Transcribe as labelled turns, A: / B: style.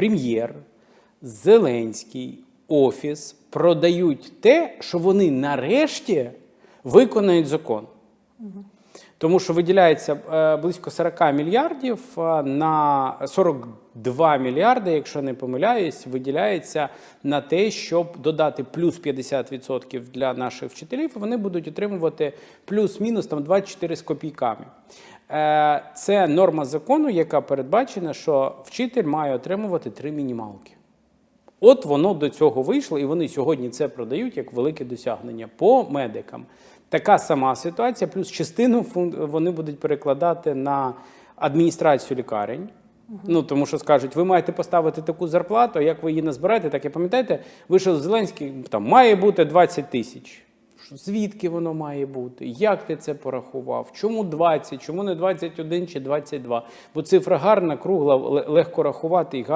A: прем'єр, Зеленський, Офіс продають те, що вони нарешті виконають закон. Тому що виділяється е, близько 40 мільярдів е, на 42 мільярди, якщо не помиляюсь, виділяється на те, щоб додати плюс 50% для наших вчителів. Вони будуть отримувати плюс-мінус там 24 з копійками. Е, Це норма закону, яка передбачена, що вчитель має отримувати три мінімалки. От воно до цього вийшло, і вони сьогодні це продають як велике досягнення по медикам. Така сама ситуація, плюс частину вони будуть перекладати на адміністрацію лікарень. Ну тому що скажуть, ви маєте поставити таку зарплату, а як ви її назбираєте, так і пам'ятаєте, вийшов Зеленський, там має бути 20 тисяч. Звідки воно має бути? Як ти це порахував? Чому 20? Чому не 21 чи 22? Бо цифра гарна, кругла, легко рахувати і гарно.